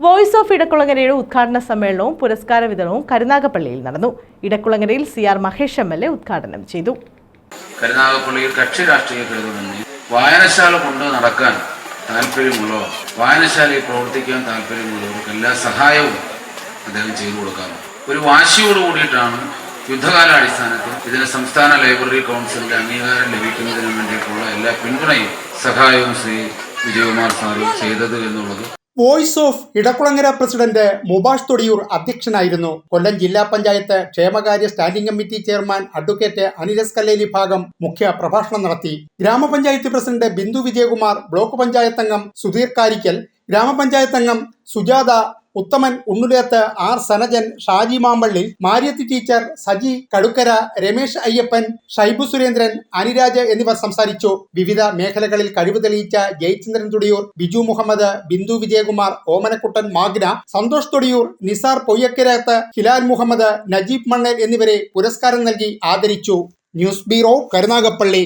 Voice of ഇടക്കുളങ്ങരയുടെ ഉദ്ഘാടന സമ്മേളനവും പുരസ്കാര വിതരണവും കരുനാഗപ്പള്ളിയിൽ നടന്നു. ഇടക്കുളങ്ങരയിൽ C R Mahesh M L A ഉദ്ഘാടനം ചെയ്തു. കരുനാഗപ്പള്ളിയിൽ കക്ഷി രാഷ്ട്രീയത്തിലെതുമെന്ന് വായനശാല കൊണ്ട് നടക്കാൻ താല്പര്യമുള്ളവർ വായനശാലയിൽ പ്രവർത്തിക്കാൻ താല്പര്യമുള്ളവർക്ക് എല്ലാ സഹായവും അദ്ദേഹം ചെയ്തു കൊടുക്കാം ഒരു വാശിയോട് കൂടിയിട്ടാണ് യുദ്ധകാലാടിസ്ഥാനത്തിൽ ഇതിന് സംസ്ഥാന ലൈബ്രറി കൗൺസിലിന്റെ അംഗീകാരം ലഭിക്കുന്നതിന് വേണ്ടിയിട്ടുള്ള എല്ലാ പിന്തുണയും സഹായവും ശ്രീ വിജയകുമാർ സാറ് ചെയ്തത് എന്നുള്ളത് voice of Edakkulangara president Mubash Thodiyoor അധ്യക്ഷനായിരുന്നു. കൊല്ലം ജില്ലാ പഞ്ചായത്ത് ക്ഷേമകാര്യ standing committee chairman advocate Aniras Kalleli ഭാഗം മുഖ്യ പ്രഭാഷണം നടത്തി. ഗ്രാമപഞ്ചായത്ത് പ്രസിഡന്റ് ബിന്ദു വിജയകുമാർ ബ്ലോക്ക് പഞ്ചായത്ത് അംഗം സുധീർ കാരിക്കൽ ഗ്രാമപഞ്ചായത്ത് അംഗം സുജാത ഉത്തമൻ ഉണ്ണുലേത്ത് ആർ സനജൻ ഷാജി മാമ്പള്ളി മാരിയത്തി ടീച്ചർ സജി കടുക്കര രമേശ് അയ്യപ്പൻ ഷൈബു സുരേന്ദ്രൻ അനിരാജ് എന്നിവർ സംസാരിച്ചു. വിവിധ മേഖലകളിൽ കഴിവ് തെളിയിച്ച ജയചന്ദ്രൻ തുടിയൂർ ബിജു മുഹമ്മദ് ബിന്ദു വിജയകുമാർ ഓമനക്കുട്ടൻ മാഗ്ന സന്തോഷ് തൊടിയൂർ നിസാർ പൊയ്യക്കരത്ത് ഹിലാൽ മുഹമ്മദ് നജീബ് മണ്ണേൽ എന്നിവരെ പുരസ്കാരം നൽകി ആദരിച്ചു. News bureau Karunagappally.